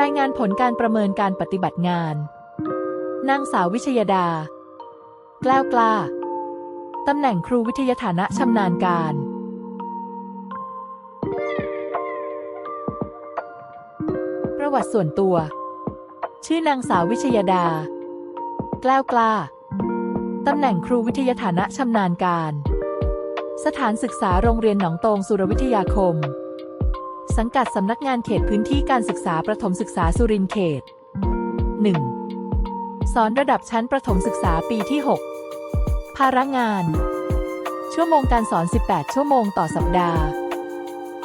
รายงานผลการประเมินการปฏิบัติงาน นางสาววิชยดา แกล้วกล้า ตำแหน่งครูวิทยาฐานะชำนาญการ ประวัติส่วนตัว ชื่อนางสาววิชยดา แกล้วกล้า ตำแหน่งครูวิทยาฐานะชำนาญการ สถานศึกษาโรงเรียนหนองตงสุรวิทยาคม สังกัดสำนักงานเขตพื้นที่การศึกษาประถมศึกษาสุรินทร์เขต 1. สอนระดับชั้นประถมศึกษาปีที่ 6 ภาระงาน ชั่วโมงการสอน 18 ชั่วโมงต่อสัปดาห์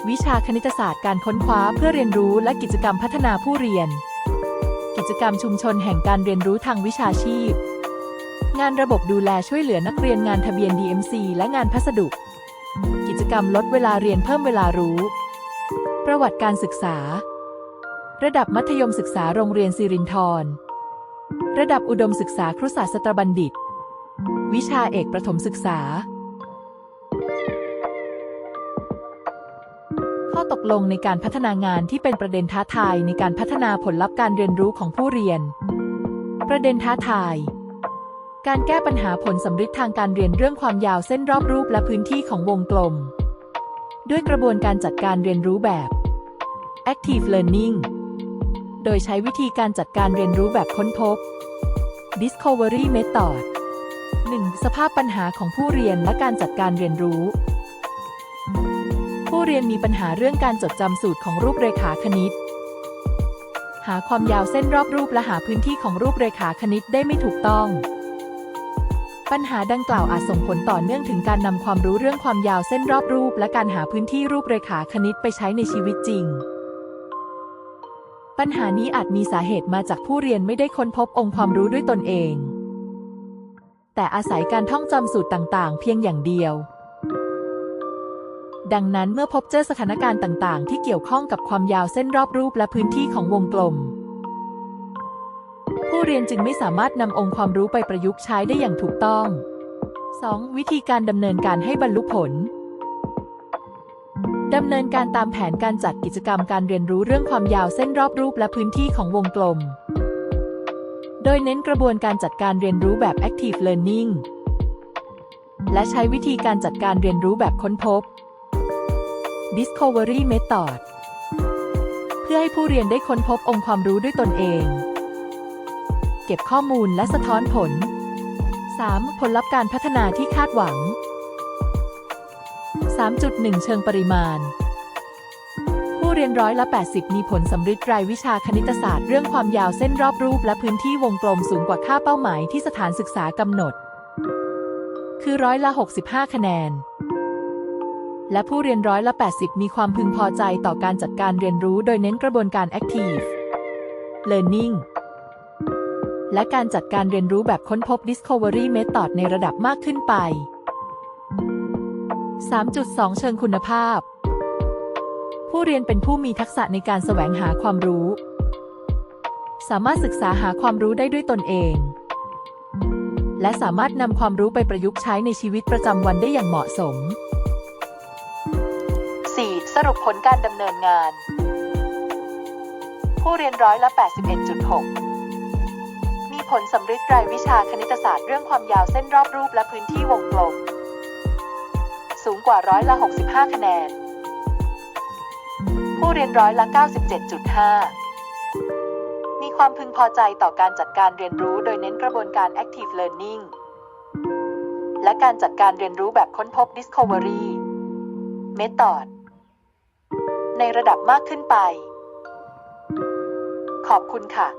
วิชาคณิตศาสตร์การค้นคว้าเพื่อเรียนรู้และกิจกรรมพัฒนาผู้เรียน กิจกรรมชุมชนแห่งการเรียนรู้ทางวิชาชีพ งานระบบดูแลช่วยเหลือนักเรียนงานทะเบียน DMC และงานพัสดุ กิจกรรมลดเวลาเรียนเพิ่มเวลารู้ ประวัติการศึกษา ระดับมัธยมศึกษาโรงเรียนสิรินธรระดับอุดมศึกษาครุศาสตรบัณฑิต วิชาเอกประถมศึกษา ข้อตกลงในการพัฒนางานที่เป็นประเด็นท้าทายในการพัฒนาผลลัพธ์การเรียนรู้ของผู้เรียน ประเด็นท้าทายการแก้ปัญหาผลสำฤทธิ์ทางการเรียนเรื่องความยาวเส้นรอบรูปและพื้นที่ของวงกลม ด้วยกระบวนการจัดการเรียนรู้แบบ active learning โดยใช้วิธีการจัดการเรียนรู้แบบค้นพบ discovery method 1. สภาพปัญหาของผู้เรียนและการจัดการเรียนรู้ ผู้เรียนมีปัญหาเรื่องการจดจำสูตรของรูปเรขาคณิต หาความยาวเส้นรอบรูปและหาพื้นที่ของรูปเรขาคณิตได้ไม่ถูกต้อง ปัญหาดังกล่าวอาจส่งผลต่อเนื่องถึงการนำความรู้เรื่องความยาวเส้นรอบรูป และการหาพื้นที่รูปเรขาคณิตไปใช้ในชีวิตจริง ปัญหานี้อาจมีสาเหตุมาจากผู้เรียนไม่ได้ค้นพบองค์ความรู้ด้วยตนเอง แต่อาศัยการท่องจำสูตรต่างๆ เพียงอย่างเดียว ดังนั้นเมื่อพบเจอสถานการณ์ต่างๆ ที่เกี่ยวข้องกับความยาวเส้นรอบรูปและพื้นที่ของวงกลม ผู้เรียนจึงไม่สามารถนำองค์ความรู้ไปประยุกต์ใช้ได้อย่างถูกต้อง 2. วิธีการดำเนินการให้บรรลุผล ดำเนินการตามแผนการจัดกิจกรรมการเรียนรู้เรื่องความยาวเส้นรอบรูปและพื้นที่ของวงกลม โดยเน้นกระบวนการจัดการเรียนรู้แบบ active learning และใช้วิธีการจัดการเรียนรู้แบบค้นพบ discovery method เพื่อให้ผู้เรียนได้ค้นพบองค์ความรู้ด้วยตนเอง เก็บข้อมูลและสะท้อนผล 3. ผลลัพธ์การพัฒนาที่คาดหวัง 3.1 เชิงปริมาณ ผู้เรียนร้อยละ 80 มีผลสำฤทธิ์รายวิชาคณิตศาสตร์ เรื่องความยาวเส้นรอบรูปและพื้นที่วงกลมสูงกว่าค่าเป้าหมายที่สถานศึกษากำหนด คือร้อยละ 65 คะแนน และผู้เรียนร้อยละ 80 มีความพึงพอใจต่อการจัดการเรียนรู้โดยเน้นกระบวนการ active learning และการจัดการเรียนรู้แบบค้นพบ Discovery Method ในระดับมากขึ้นไป 3.2 เชิงคุณภาพ ผู้เรียนเป็นผู้มีทักษะในการแสวงหาความรู้ สามารถศึกษาหาความรู้ได้ด้วยตนเอง และสามารถนำความรู้ไปประยุกต์ใช้ในชีวิตประจำวันได้อย่างเหมาะสม 4. สรุปผลการดำเนินงาน ผู้เรียนร้อยละ 81.6มีผลสำฤทธิ์รายวิชาคณิตศาสตร์เรื่องความยาวเส้นรอบรูปและพื้นที่วงกลม สูงกว่าร้อยละ 65 คะแนน ผู้เรียนร้อยละ 97.5 มีความพึงพอใจต่อการจัดการเรียนรู้โดยเน้นกระบวนการ active learning และการจัดการเรียนรู้แบบค้นพบ discovery method ในระดับมากขึ้นไป ขอบคุณค่ะ